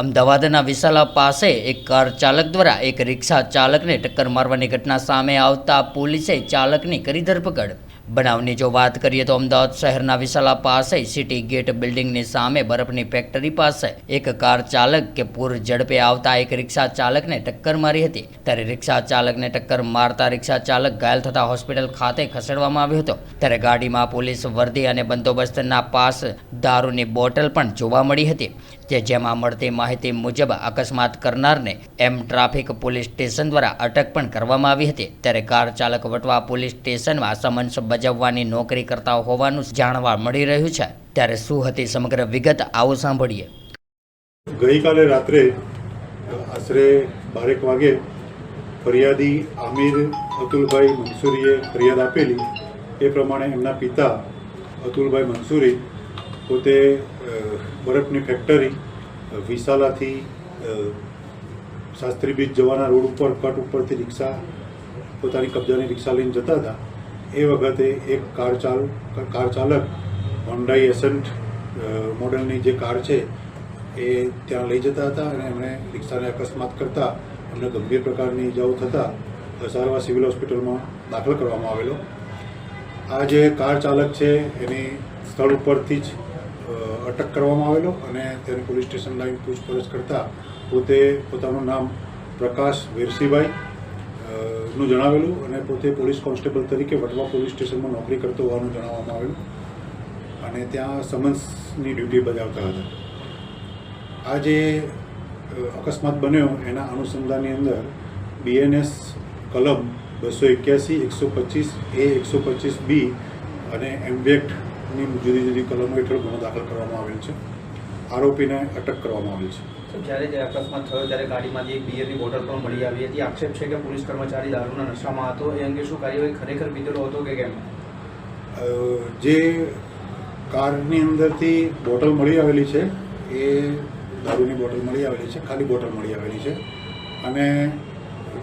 અમદાવાદના વિશાલા પાસે એક કાર ચાલક દ્વારા એક રિક્ષા ચાલકને ટક્કર મારવાની ઘટના સામે આવતા પોલીસે ચાલકની કરી ધરપકડ. બનાવની જો વાત કરીએ તો અમદાવાદ શહેરના વિશાલા પાસે સિટી ગેટ બિલ્ડિંગની સામે બરફની ફેક્ટરી પાસે એક કાર ચાલક કે પૂર ઝડપે આવતા એક રિક્ષા ચાલકને ટક્કર મારી હતી. ત્યારે રિક્ષા ચાલકને ટક્કર મારતા રિક્ષા ચાલક ઘાયલ થતા હોસ્પિટલ ખાતે ખસેડવામાં આવ્યો હતો. ત્યારે ગાડીમાં પોલીસ વર્દી અને બંદોબસ્તના પાસ દારૂની બોટલ પણ જોવા મળી હતી. જે જેમાં મળતી માહિતી મુજબ અકસ્માત કરનારને એમ ટ્રાફિક પોલીસ સ્ટેશન દ્વારા અટક પણ કરવામાં આવી હતી. ત્યારે કાર ચાલક વટવા પોલીસ સ્ટેશનમાં સમન્સ બજાવવાની નોકરી કરતા હોવાનું જાણવા મળી રહ્યું છે. ત્યારે શું હતી સમગ્ર વિગત આવો સાંભળીએ. ગઈકાલે રાત્રે, આશરે બારેક વાગે ફરિયાદી આમિર અતુલભાઈ મંસૂરીએ ફરિયાદ આપેલી. એ પ્રમાણે એમના પિતા અતુલભાઈ મંસૂરી પોતે બરફની ફેક્ટરી વિશાલાથી શાસ્ત્રી બીચ જવાના રોડ ઉપર કટ ઉપરથી રિક્ષા, પોતાની કબજાની રિક્ષા લઈને જતા હતા. એ વખતે એક કાર ચાલ, કાર ચાલક હોન્ડાઈ એસન્ટ મોડલની જે કાર છે, એ ત્યાં લઈ જતા હતા અને એમણે રિક્ષાને અકસ્માત કરતા એમને ગંભીર પ્રકારની ઇજાઓ થતાં સારવાર સિવિલ હોસ્પિટલમાં દાખલ કરવામાં આવેલો. આ જે કાર ચાલક છે, એની સ્થળ ઉપરથી જ અટક કરવામાં આવેલો અને તેને પોલીસ સ્ટેશન લાવી પૂછપરછ કરતાં પોતે પોતાનું નામ પ્રકાશ વેરસીભાઈ નું જણાવેલું અને પોતે પોલીસ કોન્સ્ટેબલ તરીકે વટવા પોલીસ સ્ટેશનમાં નોકરી કરતો હોવાનું જણાવવામાં આવેલું. અને ત્યાં સમન્સની ડ્યુટી બજાવતા હતા. આ જે અકસ્માત બન્યો એના અનુસંધાનની અંદર બીએનએસ કલમ બસો એક્યાસી, એકસો પચીસ એ, એકસો પચીસ બી અને એમ્બેક્ટની જુદી જુદી કલમો હેઠળ ગુનો દાખલ કરવામાં આવેલ છે. આરોપીને અટક કરવામાં આવેલ છે. તો જ્યારે જે અકસ્માત થયો ત્યારે ગાડીમાંથી એક બિયરની બોટલ પણ મળી આવી હતી. આક્ષેપ છે કે પોલીસ કર્મચારી દારૂના નશામાં હતો. એ અંગે શું કાર્યવાહી ખરેખર પીધેલો હતો કે કેમ? જે કારની અંદરથી બોટલ મળી આવેલી છે એ દારૂની બોટલ મળી આવેલી છે ખાલી બોટલ મળી આવેલી છે. અને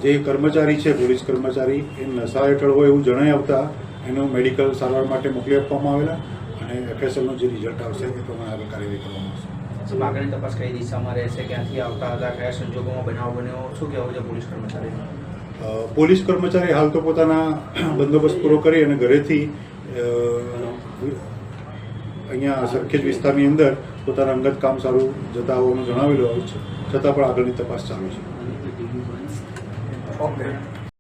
જે કર્મચારી છે પોલીસ કર્મચારી એ નશા હેઠળ હોય એવું જણાઈ આવતા એનું મેડિકલ સારવાર માટે મોકલી આપવામાં આવેલા. અને એફએસએલનું જે રિઝલ્ટ આવશે એ પ્રમાણે આગળ કાર્યવાહી કરવામાં આવશે. શું આગળની તપાસ કઈ દિશામાં રહેશે? ક્યાંથી આવતા હતા? કયા સંજોગોમાં બનાવ બન્યો? શું કહેવું છે પોલીસ કર્મચારી? પોલીસ કર્મચારી હાલ તો પોતાના બંદોબસ્ત પૂરો કરી અને ઘરેથી અહીંયા સરખેજ વિસ્તારની અંદર પોતાના અંગત કામ સારું જતા હોવાનું જણાવેલું આવ્યું છે. છતાં પણ આગળની તપાસ ચાલુ છે. ઓકે.